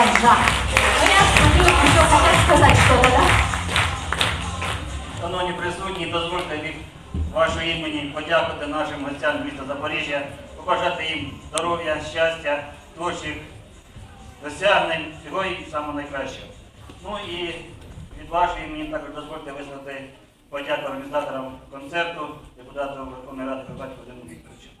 Да. Ну, я смотрю, еще хотят сказать что-то, да? Шановні присутні, дозвольте від вашого імені подякувати нашим гостям міста Запоріжжя, побажати їм здоров'я, щастя, творчих досягнень, всього і саме найкращого. Ну і від вашого імені також дозвольте висловити подяку організаторам концерту, депутату Верховної Ради Кабачку Вадиму Вікторовичу.